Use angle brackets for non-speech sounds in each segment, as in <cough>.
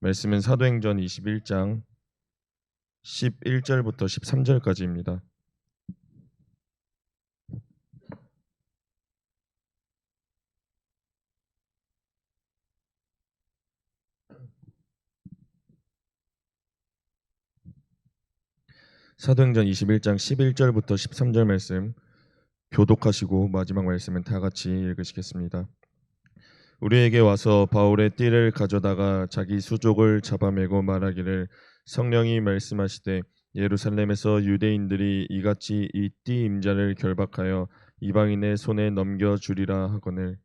말씀은 사도행전 21장 11절부터 13절까지입니다. 사도행전 21장 11절부터 13절 말씀 교독하시고 마지막 말씀은 다 같이 읽으시겠습니다. 우리에게 와서 바울의 띠를 가져다가 자기 수족을 잡아매고 말하기를 성령이 말씀하시되 예루살렘에서 유대인들이 이같이 이 띠 임자를 결박하여 이방인의 손에 넘겨 주리라 하거늘.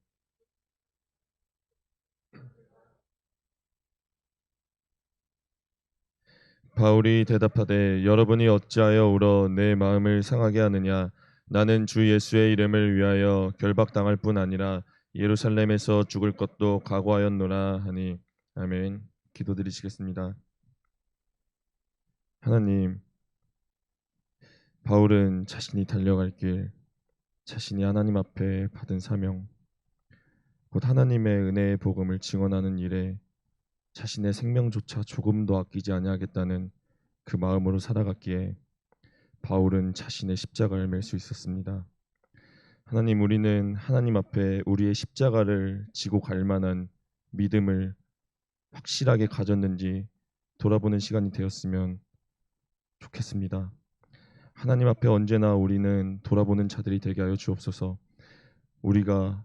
바울이 대답하되 여러분이 어찌하여 울어 내 마음을 상하게 하느냐? 나는 주 예수의 이름을 위하여 결박당할 뿐 아니라 예루살렘에서 죽을 것도 각오하였노라 하니 아멘. 기도드리시겠습니다. 하나님, 바울은 자신이 달려갈 길, 자신이 하나님 앞에 받은 사명, 곧 하나님의 은혜의 복음을 증언하는 일에 자신의 생명조차 조금도 아끼지 아니하겠다는 그 마음으로 살아갔기에 바울은 자신의 십자가를 맬 수 있었습니다. 하나님 우리는 하나님 앞에 우리의 십자가를 지고 갈 만한 믿음을 확실하게 가졌는지 돌아보는 시간이 되었으면 좋겠습니다. 하나님 앞에 언제나 우리는 돌아보는 자들이 되게 하여 주옵소서. 우리가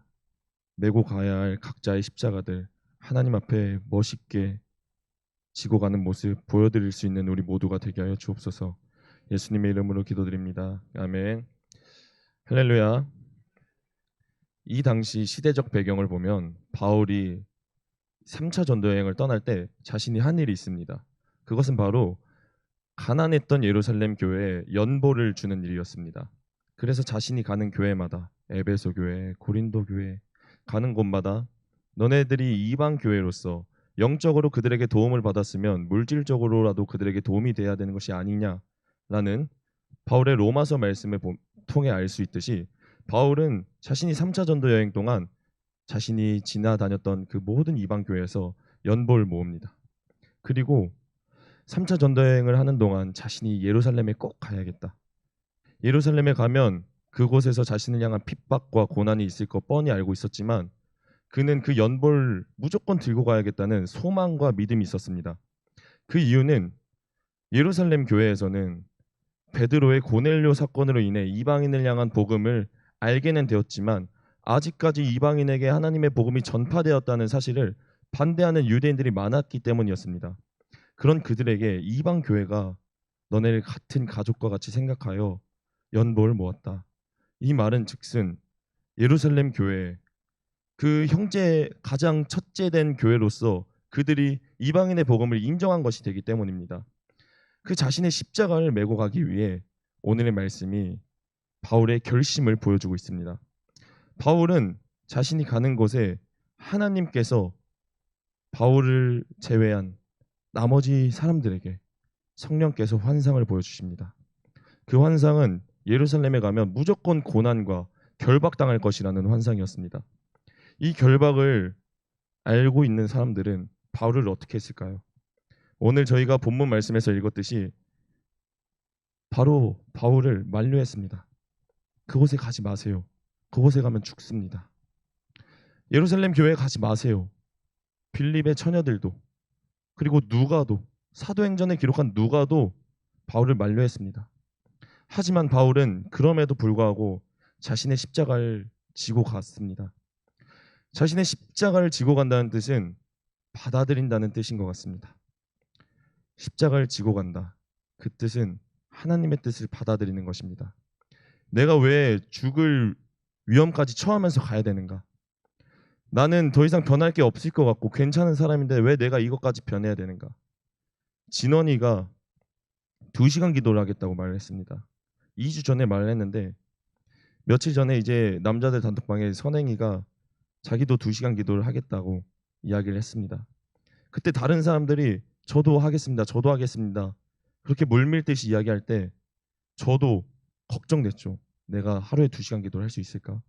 메고 가야 할 각자의 십자가들 하나님 앞에 멋있게 지고 가는 모습 보여드릴 수 있는 우리 모두가 되게 하여 주옵소서. 예수님의 이름으로 기도드립니다. 아멘. 할렐루야. 이 당시 시대적 배경을 보면 바울이 3차 전도 여행을 떠날 때 자신이 한 일이 있습니다. 그것은 바로 가난했던 예루살렘 교회에 연보를 주는 일이었습니다. 그래서 자신이 가는 교회마다 에베소 교회, 고린도 교회 가는 곳마다 너네들이 이방 교회로서 영적으로 그들에게 도움을 받았으면 물질적으로라도 그들에게 도움이 돼야 되는 것이 아니냐라는 바울의 로마서 말씀을 통해 알 수 있듯이 바울은 자신이 3차 전도 여행 동안 자신이 지나다녔던 그 모든 이방 교회에서 연보를 모읍니다. 그리고 3차 전도 여행을 하는 동안 자신이 예루살렘에 꼭 가야겠다. 예루살렘에 가면 그곳에서 자신을 향한 핍박과 고난이 있을 거 뻔히 알고 있었지만 그는 그 연보를 무조건 들고 가야겠다는 소망과 믿음이 있었습니다. 그 이유는 예루살렘 교회에서는 베드로의 고넬료 사건으로 인해 이방인을 향한 복음을 알게는 되었지만 아직까지 이방인에게 하나님의 복음이 전파되었다는 사실을 반대하는 유대인들이 많았기 때문이었습니다. 그런 그들에게 이방 교회가 너네를 같은 가족과 같이 생각하여 연보를 모았다. 이 말은 즉슨 예루살렘 교회 그 형제 가장 첫째된 교회로서 그들이 이방인의 복음을 인정한 것이 되기 때문입니다. 그 자신의 십자가를 메고 가기 위해 오늘의 말씀이 바울의 결심을 보여주고 있습니다. 바울은 자신이 가는 곳에 하나님께서 바울을 제외한 나머지 사람들에게 성령께서 환상을 보여주십니다. 그 환상은 예루살렘에 가면 무조건 고난과 결박당할 것이라는 환상이었습니다. 이 결박을 알고 있는 사람들은 바울을 어떻게 했을까요? 오늘 저희가 본문 말씀에서 읽었듯이 바로 바울을 만류했습니다. 그곳에 가지 마세요. 그곳에 가면 죽습니다. 예루살렘 교회에 가지 마세요. 빌립의 처녀들도 그리고 누가도 사도행전에 기록한 누가도 바울을 만류했습니다. 하지만 바울은 그럼에도 불구하고 자신의 십자가를 지고 갔습니다. 자신의 십자가를 지고 간다는 뜻은 받아들인다는 뜻인 것 같습니다. 십자가를 지고 간다. 그 뜻은 하나님의 뜻을 받아들이는 것입니다. 내가 왜 죽을 위험까지 처하면서 가야 되는가? 나는 더 이상 변할 게 없을 것 같고 괜찮은 사람인데 왜 내가 이것까지 변해야 되는가? 진원이가 두 시간 기도를 하겠다고 말을 했습니다. 2주 전에 말을 했는데 며칠 전에 이제 남자들 단톡방에 선행이가 자기도 두 시간 기도를 하겠다고 이야기를 했습니다. 그때 다른 사람들이 저도 하겠습니다. 저도 하겠습니다. 그렇게 물밀듯이 이야기할 때 저도 걱정됐죠. 내가 하루에 두 시간 기도를 할 수 있을까?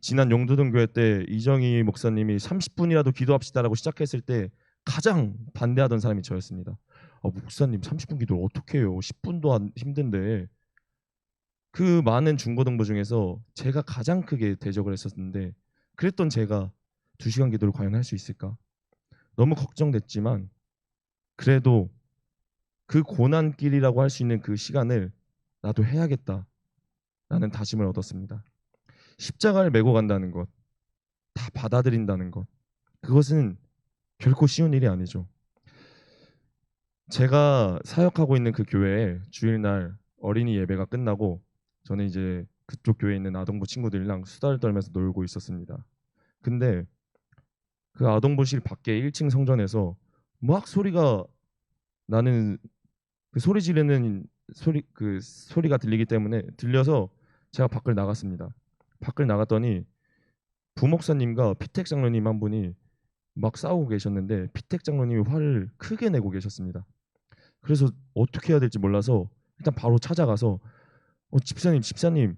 지난 용두동 교회 때 이정희 목사님이 30분이라도 기도합시다라고 시작했을 때 가장 반대하던 사람이 저였습니다. 아, 목사님 30분 기도를 어떻게 해요? 10분도 안 힘든데 그 많은 중고등부 중에서 제가 가장 크게 대적을 했었는데 그랬던 제가 2시간 기도를 과연 할 수 있을까? 너무 걱정됐지만 그래도 그 고난길이라고 할 수 있는 그 시간을 나도 해야겠다 라는 다짐을 얻었습니다. 십자가를 메고 간다는 것, 다 받아들인다는 것, 그것은 결코 쉬운 일이 아니죠. 제가 사역하고 있는 그 교회에 주일날 어린이 예배가 끝나고 저는 이제 그쪽 교회에 있는 아동부 친구들이랑 수다를 떨면서 놀고 있었습니다. 근데 그 아동부실 밖에 1층 성전에서 막 소리가 나는 그 소리 지르는 소리 그 소리가 들리기 때문에 들려서 제가 밖을 나갔습니다. 밖을 나갔더니 부목사님과 피택 장로님 한 분이 막 싸우고 계셨는데 피택 장로님이 화를 크게 내고 계셨습니다. 그래서 어떻게 해야 될지 몰라서 일단 바로 찾아가서 어, 집사님 집사님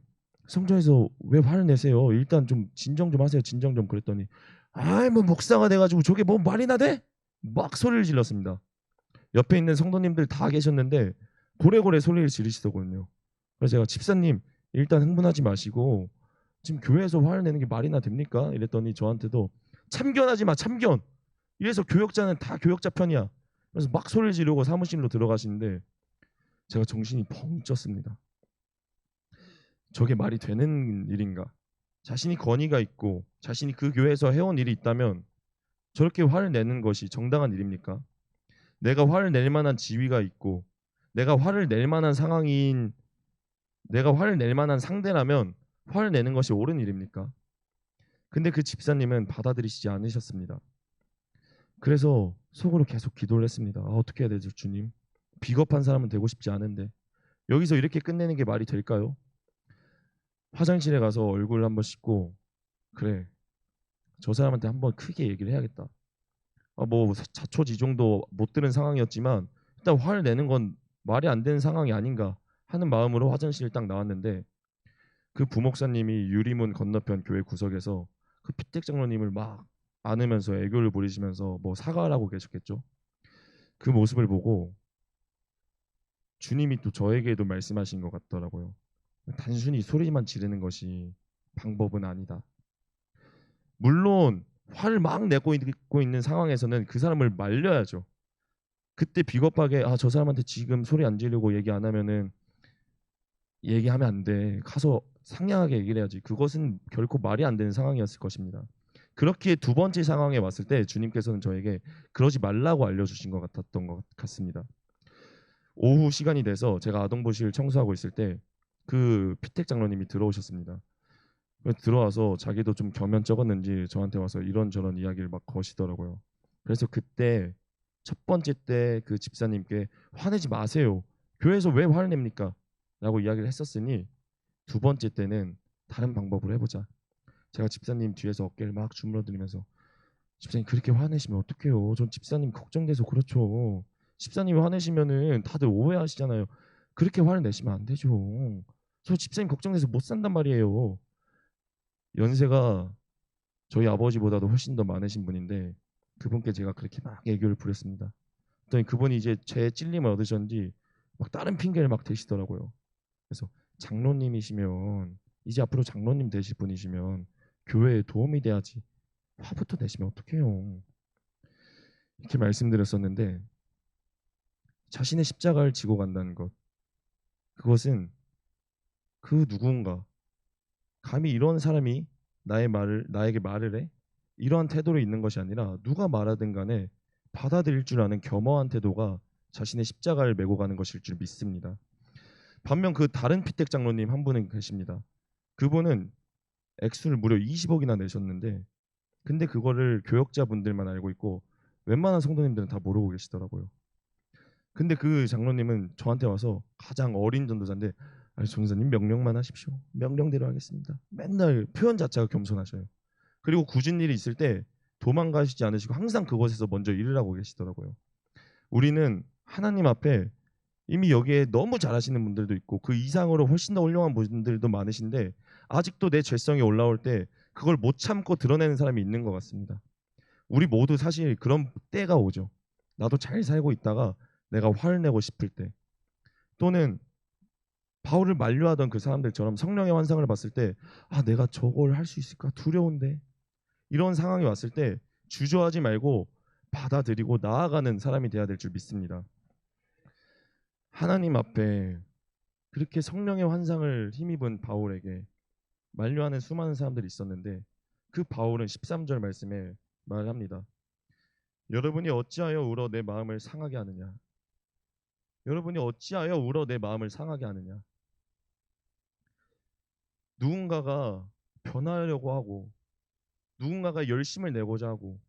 성전에서 왜 화를 내세요? 일단 좀 진정 좀 하세요. 진정 좀 그랬더니 아이 뭐 목사가 돼가지고 저게 뭐 말이나 돼? 막 소리를 질렀습니다. 옆에 있는 성도님들 다 계셨는데 고래고래 소리를 지르시더군요. 그래서 제가 집사님 일단 흥분하지 마시고 지금 교회에서 화를 내는 게 말이나 됩니까? 이랬더니 저한테도 참견하지 마 참견. 이래서 교역자는 다 교역자 편이야. 그래서 막 소리를 지르고 사무실로 들어가시는데 제가 정신이 펑 쪘습니다. 저게 말이 되는 일인가? 자신이 권위가 있고 자신이 그 교회에서 해온 일이 있다면 저렇게 화를 내는 것이 정당한 일입니까? 내가 화를 낼 만한 지위가 있고 내가 화를 낼 만한 상황인 내가 화를 낼 만한 상대라면 화를 내는 것이 옳은 일입니까? 근데 그 집사님은 받아들이시지 않으셨습니다. 그래서 속으로 계속 기도를 했습니다. 아, 어떻게 해야 되죠, 주님? 비겁한 사람은 되고 싶지 않은데 여기서 이렇게 끝내는 게 말이 될까요? 화장실에 가서 얼굴 한번 씻고 그래 저 사람한테 한번 크게 얘기를 해야겠다. 아, 뭐 자초지종도 못 들은 상황이었지만 일단 화를 내는 건 말이 안 되는 상황이 아닌가 하는 마음으로 화장실 딱 나왔는데 그 부목사님이 유리문 건너편 교회 구석에서 그 피택 장로님을 막 안으면서 애교를 부리시면서 뭐 사과하라고 계셨겠죠. 그 모습을 보고 주님이 또 저에게도 말씀하신 것 같더라고요. 단순히 소리만 지르는 것이 방법은 아니다. 물론 화를 막 내고 있는 상황에서는 그 사람을 말려야죠. 그때 비겁하게 아 저 사람한테 지금 소리 안 지르고 얘기 안 하면은 얘기하면 안 돼. 가서 상냥하게 얘기를 해야지. 그것은 결코 말이 안 되는 상황이었을 것입니다. 그렇게 두 번째 상황에 왔을 때 주님께서는 저에게 그러지 말라고 알려주신 것 같았던 것 같습니다. 오후 시간이 돼서 제가 아동부실 청소하고 있을 때 그 피택 장로님이 들어오셨습니다. 들어와서 자기도 좀 겸연 적었는지 저한테 와서 이런저런 이야기를 막 거시더라고요. 그래서 그때 첫 번째 때 그 집사님께 화내지 마세요. 교회에서 왜 화를 냅니까? 라고 이야기를 했었으니 두 번째 때는 다른 방법으로 해보자. 제가 집사님 뒤에서 어깨를 막 주물러드리면서 집사님 그렇게 화내시면 어떡해요? 전 집사님 걱정돼서 그렇죠. 집사님이 화내시면은 다들 오해하시잖아요. 그렇게 화를 내시면 안 되죠. 저 집사님 걱정돼서 못 산단 말이에요. 연세가 저희 아버지보다도 훨씬 더 많으신 분인데 그분께 제가 그렇게 막 애교를 부렸습니다. 그랬더니 그분이 이제 제 찔림을 얻으셨는지 막 다른 핑계를 막 대시더라고요. 그래서 장로님이시면 이제 앞으로 장로님 되실 분이시면 교회에 도움이 돼야지 화부터 내시면 어떡해요. 이렇게 말씀드렸었는데 자신의 십자가를 지고 간다는 것 그것은 그 누군가 감히 이런 사람이 나의 말을 나에게 말을 해 이러한 태도로 있는 것이 아니라 누가 말하든 간에 받아들일 줄 아는 겸허한 태도가 자신의 십자가를 메고 가는 것일 줄 믿습니다. 반면 그 다른 피택 장로님 한 분은 계십니다. 그분은 액수를 무려 20억이나 내셨는데 근데 그거를 교역자분들만 알고 있고 웬만한 성도님들은 다 모르고 계시더라고요. 근데 그 장로님은 저한테 와서 가장 어린 전도사인데 아니 전도사님 명령만 하십시오. 명령대로 하겠습니다. 맨날 표현 자체가 겸손하셔요. 그리고 굳은 일이 있을 때 도망가시지 않으시고 항상 그곳에서 먼저 일을 하고 계시더라고요. 우리는 하나님 앞에 이미 여기에 너무 잘하시는 분들도 있고 그 이상으로 훨씬 더 훌륭한 분들도 많으신데 아직도 내 죄성이 올라올 때 그걸 못 참고 드러내는 사람이 있는 것 같습니다. 우리 모두 사실 그런 때가 오죠. 나도 잘 살고 있다가 내가 화를 내고 싶을 때 또는 바울을 만류하던 그 사람들처럼 성령의 환상을 봤을 때 아 내가 저걸 할 수 있을까 두려운데 이런 상황이 왔을 때 주저하지 말고 받아들이고 나아가는 사람이 돼야 될 줄 믿습니다. 하나님 앞에 그렇게 성령의 환상을 힘입은 바울에게 만류하는 수많은 사람들이 있었는데 그 바울은 13절 말씀에 말합니다. 여러분이 어찌하여 울어 내 마음을 상하게 하느냐? 여러분이 어찌하여 울어 내 마음을 상하게 하느냐? 누군가가 변하려고 하고 누군가가 열심을 내고자 하고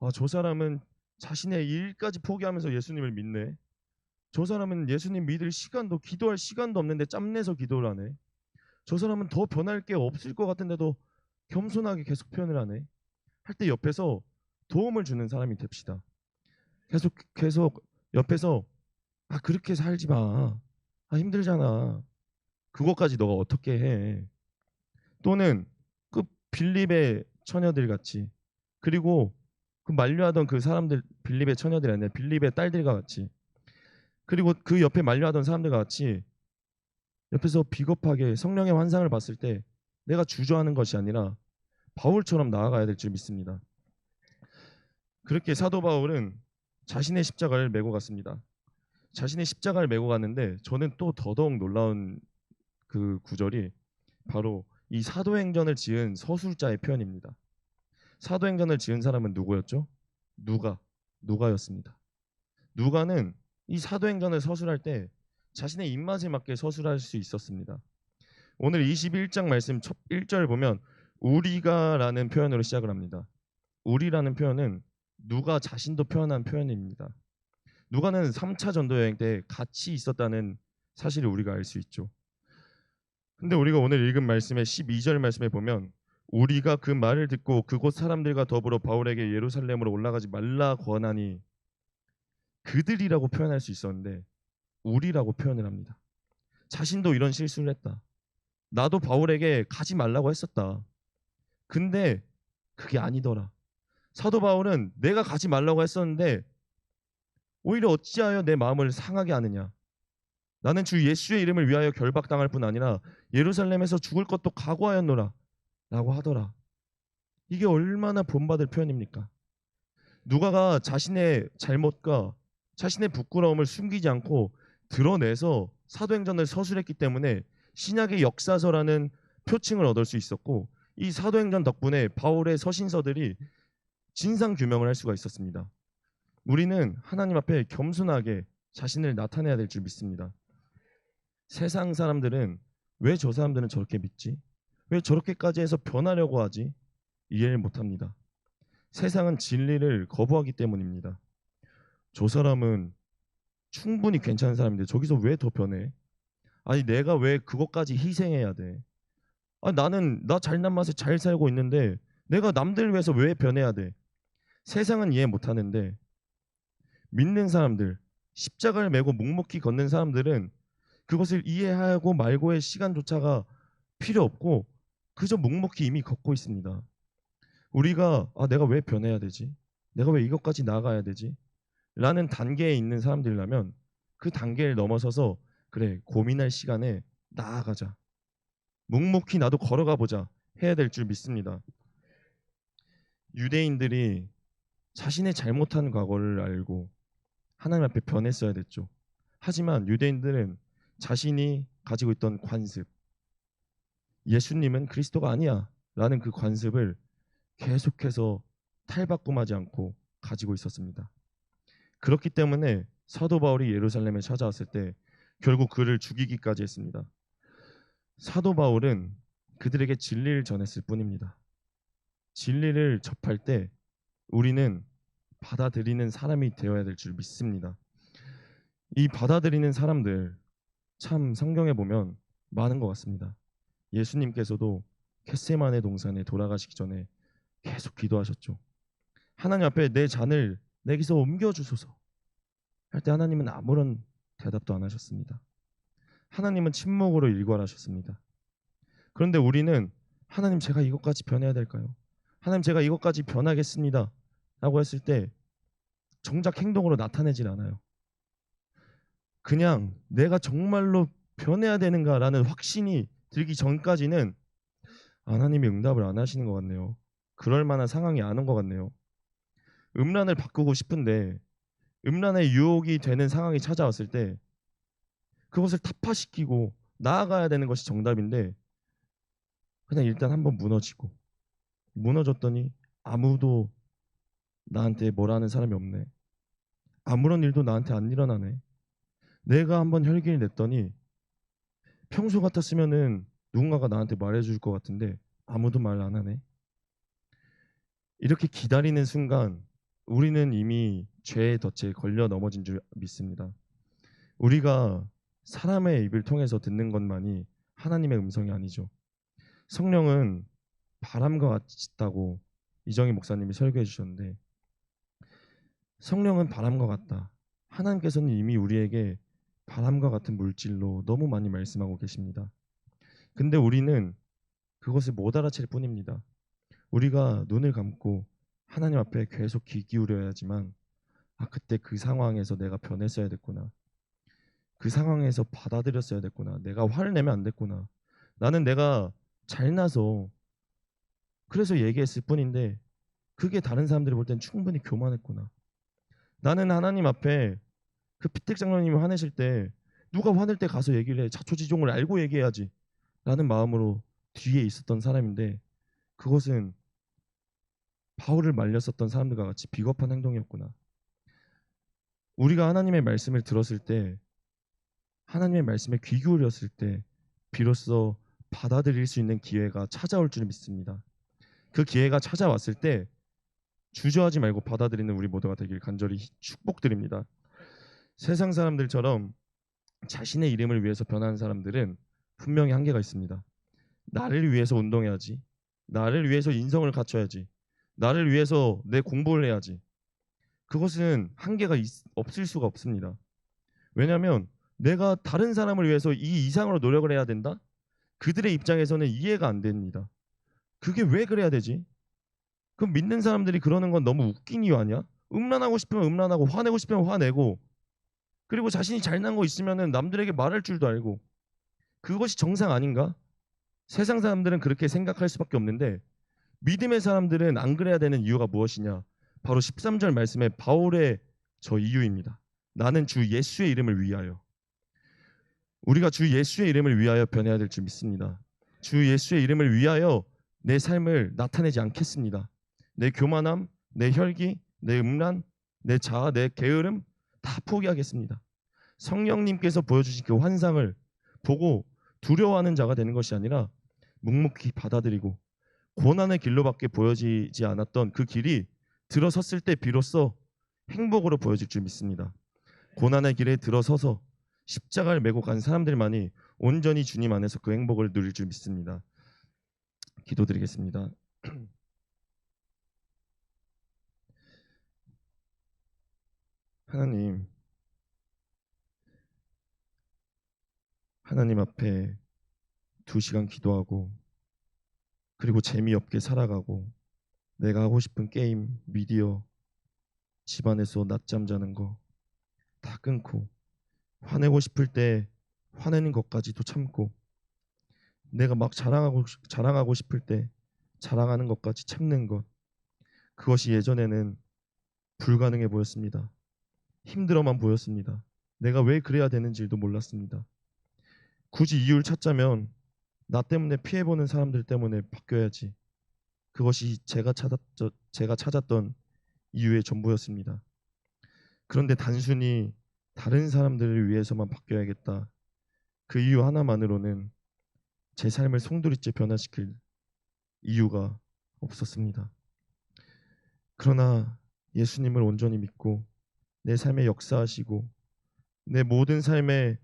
아, 저 사람은 자신의 일까지 포기하면서 예수님을 믿네. 저 사람은 예수님 믿을 시간도 기도할 시간도 없는데 짬내서 기도를 하네. 저 사람은 더 변할 게 없을 것 같은데도 겸손하게 계속 표현을 하네. 할 때 옆에서 도움을 주는 사람이 됩시다. 계속 계속 옆에서 아 그렇게 살지 마. 아 힘들잖아. 그것까지 너가 어떻게 해? 또는 그 빌립의 처녀들 같이 그리고 그 만류하던 그 사람들 빌립의 처녀들이 아니라 빌립의 딸들과 같이 그리고 그 옆에 만류하던 사람들과 같이 옆에서 비겁하게 성령의 환상을 봤을 때 내가 주저하는 것이 아니라 바울처럼 나아가야 될 줄 믿습니다. 그렇게 사도 바울은 자신의 십자가를 메고 갔습니다. 자신의 십자가를 메고 갔는데 저는 또 더더욱 놀라운 그 구절이 바로 이 사도행전을 지은 서술자의 표현입니다. 사도행전을 지은 사람은 누구였죠? 누가, 누가였습니다. 누가는 이 사도행전을 서술할 때 자신의 입맛에 맞게 서술할 수 있었습니다. 오늘 21장 말씀 첫 1절 보면 우리가라는 표현으로 시작을 합니다. 우리라는 표현은 누가 자신도 표현한 표현입니다. 누가는 3차 전도 여행 때 같이 있었다는 사실을 우리가 알 수 있죠. 근데 우리가 오늘 읽은 말씀의 12절 말씀에 보면 우리가 그 말을 듣고 그곳 사람들과 더불어 바울에게 예루살렘으로 올라가지 말라 권하니 그들이라고 표현할 수 있었는데 우리라고 표현을 합니다. 자신도 이런 실수를 했다. 나도 바울에게 가지 말라고 했었다. 근데 그게 아니더라. 사도 바울은 내가 가지 말라고 했었는데 오히려 어찌하여 내 마음을 상하게 하느냐. 나는 주 예수의 이름을 위하여 결박당할 뿐 아니라 예루살렘에서 죽을 것도 각오하였노라. 라고 하더라. 이게 얼마나 본받을 표현입니까? 누가가 자신의 잘못과 자신의 부끄러움을 숨기지 않고 드러내서 사도행전을 서술했기 때문에 신약의 역사서라는 표칭을 얻을 수 있었고 이 사도행전 덕분에 바울의 서신서들이 진상 규명을 할 수가 있었습니다. 우리는 하나님 앞에 겸손하게 자신을 나타내야 될 줄 믿습니다. 세상 사람들은 왜 저 사람들은 저렇게 믿지? 왜 저렇게까지 해서 변하려고 하지? 이해를 못합니다. 세상은 진리를 거부하기 때문입니다. 저 사람은 충분히 괜찮은 사람인데 저기서 왜 더 변해? 아니 내가 왜 그것까지 희생해야 돼? 아 나는 나 잘난 맛에 잘 살고 있는데 내가 남들 위해서 왜 변해야 돼? 세상은 이해 못하는데 믿는 사람들 십자가를 메고 묵묵히 걷는 사람들은 그것을 이해하고 말고의 시간조차가 필요 없고 그저 묵묵히 이미 걷고 있습니다. 우리가 아 내가 왜 변해야 되지? 내가 왜 이것까지 나가야 되지? 라는 단계에 있는 사람들이라면 그 단계를 넘어서서 그래 고민할 시간에 나아가자. 묵묵히 나도 걸어가 보자 해야 될 줄 믿습니다. 유대인들이 자신의 잘못한 과거를 알고 하나님 앞에 변했어야 됐죠. 하지만 유대인들은 자신이 가지고 있던 관습, 예수님은 그리스도가 아니야 라는 그 관습을 계속해서 탈바꿈하지 않고 가지고 있었습니다. 그렇기 때문에 사도 바울이 예루살렘에 찾아왔을 때 결국 그를 죽이기까지 했습니다. 사도 바울은 그들에게 진리를 전했을 뿐입니다. 진리를 접할 때 우리는 받아들이는 사람이 되어야 될 줄 믿습니다. 이 받아들이는 사람들 참 성경에 보면 많은 것 같습니다. 예수님께서도 겟세만의 동산에 돌아가시기 전에 계속 기도하셨죠. 하나님 앞에 내 잔을 내게서 옮겨 주소서. 할 때 하나님은 아무런 대답도 안 하셨습니다. 하나님은 침묵으로 일관하셨습니다. 그런데 우리는 하나님 제가 이것까지 변해야 될까요? 하나님 제가 이것까지 변하겠습니다. 라고 했을 때 정작 행동으로 나타내진 않아요. 그냥 내가 정말로 변해야 되는가라는 확신이 들기 전까지는 하나님이 응답을 안 하시는 것 같네요. 그럴 만한 상황이 안 온 것 같네요. 음란을 바꾸고 싶은데 음란의 유혹이 되는 상황이 찾아왔을 때 그것을 타파시키고 나아가야 되는 것이 정답인데 그냥 일단 한번 무너지고 무너졌더니 아무도 나한테 뭐라는 사람이 없네. 아무런 일도 나한테 안 일어나네. 내가 한번 혈기를 냈더니 평소 같았으면은 누군가가 나한테 말해줄 것 같은데 아무도 말 안 하네. 이렇게 기다리는 순간 우리는 이미 죄의 덫에 걸려 넘어진 줄 믿습니다. 우리가 사람의 입을 통해서 듣는 것만이 하나님의 음성이 아니죠. 성령은 바람과 같다고 이정희 목사님이 설교해 주셨는데 성령은 바람과 같다. 하나님께서는 이미 우리에게 바람과 같은 물질로 너무 많이 말씀하고 계십니다. 근데 우리는 그것을 못 알아챌 뿐입니다. 우리가 눈을 감고 하나님 앞에 계속 귀 기울여야지만 아 그때 그 상황에서 내가 변했어야 됐구나. 그 상황에서 받아들였어야 됐구나. 내가 화를 내면 안 됐구나. 나는 내가 잘나서 그래서 얘기했을 뿐인데 그게 다른 사람들이 볼 땐 충분히 교만했구나. 나는 하나님 앞에 그 피택 장로님이 화내실 때 누가 화낼 때 가서 얘기를 해. 자초지종을 알고 얘기해야지. 라는 마음으로 뒤에 있었던 사람인데 그것은 바울을 말렸었던 사람들과 같이 비겁한 행동이었구나. 우리가 하나님의 말씀을 들었을 때 하나님의 말씀에 귀 기울였을 때 비로소 받아들일 수 있는 기회가 찾아올 줄 믿습니다. 그 기회가 찾아왔을 때 주저하지 말고 받아들이는 우리 모두가 되길 간절히 축복드립니다. 세상 사람들처럼 자신의 이름을 위해서 변하는 사람들은 분명히 한계가 있습니다. 나를 위해서 운동해야지. 나를 위해서 인성을 갖춰야지. 나를 위해서 내 공부를 해야지. 그것은 한계가 있, 없을 수가 없습니다. 왜냐하면 내가 다른 사람을 위해서 이 이상으로 노력을 해야 된다? 그들의 입장에서는 이해가 안 됩니다. 그게 왜 그래야 되지? 그럼 믿는 사람들이 그러는 건 너무 웃긴 이유 아니야? 음란하고 싶으면 음란하고 화내고 싶으면 화내고 그리고 자신이 잘난 거 있으면은 남들에게 말할 줄도 알고 그것이 정상 아닌가? 세상 사람들은 그렇게 생각할 수밖에 없는데 믿음의 사람들은 안 그래야 되는 이유가 무엇이냐? 바로 13절 말씀에 바울의 저 이유입니다. 나는 주 예수의 이름을 위하여 우리가 주 예수의 이름을 위하여 변해야 될 줄 믿습니다. 주 예수의 이름을 위하여 내 삶을 나타내지 않겠습니다. 내 교만함, 내 혈기, 내 음란, 내 자아, 내 게으름 다 포기하겠습니다. 성령님께서 보여주신 그 환상을 보고 두려워하는 자가 되는 것이 아니라 묵묵히 받아들이고 고난의 길로밖에 보여지지 않았던 그 길이 들어섰을 때 비로소 행복으로 보여질 줄 믿습니다. 고난의 길에 들어서서 십자가를 메고 간 사람들만이 온전히 주님 안에서 그 행복을 누릴 줄 믿습니다. 기도드리겠습니다. <clears throat> 하나님, 하나님 앞에 두 시간 기도하고 그리고 재미없게 살아가고 내가 하고 싶은 게임, 미디어, 집안에서 낮잠 자는 거 다 끊고 화내고 싶을 때 화내는 것까지도 참고 내가 막 자랑하고 자랑하고 싶을 때 자랑하는 것까지 참는 것 그것이 예전에는 불가능해 보였습니다. 힘들어만 보였습니다. 내가 왜 그래야 되는지도 몰랐습니다. 굳이 이유를 찾자면 나 때문에 피해 보는 사람들 때문에 바뀌어야지. 그것이 제가 찾았 제가 찾았던 이유의 전부였습니다. 그런데 단순히 다른 사람들을 위해서만 바뀌어야겠다. 그 이유 하나만으로는 제 삶을 송두리째 변화시킬 이유가 없었습니다. 그러나 예수님을 온전히 믿고 내 삶에 역사하시고 내 모든 삶에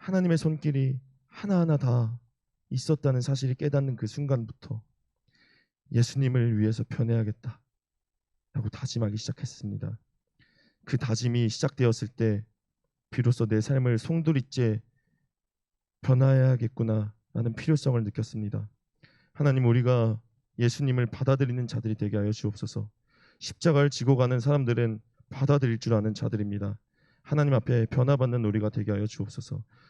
하나님의 손길이 하나하나 다 있었다는 사실을 깨닫는 그 순간부터 예수님을 위해서 변해야겠다 라고 다짐하기 시작했습니다. 그 다짐이 시작되었을 때 비로소 내 삶을 송두리째 변화해야겠구나 라는 필요성을 느꼈습니다. 하나님 우리가 예수님을 받아들이는 자들이 되게 하여 주옵소서. 십자가를 지고 가는 사람들은 받아들일 줄 아는 자들입니다. 하나님 앞에 변화받는 우리가 되게 하여 주옵소서.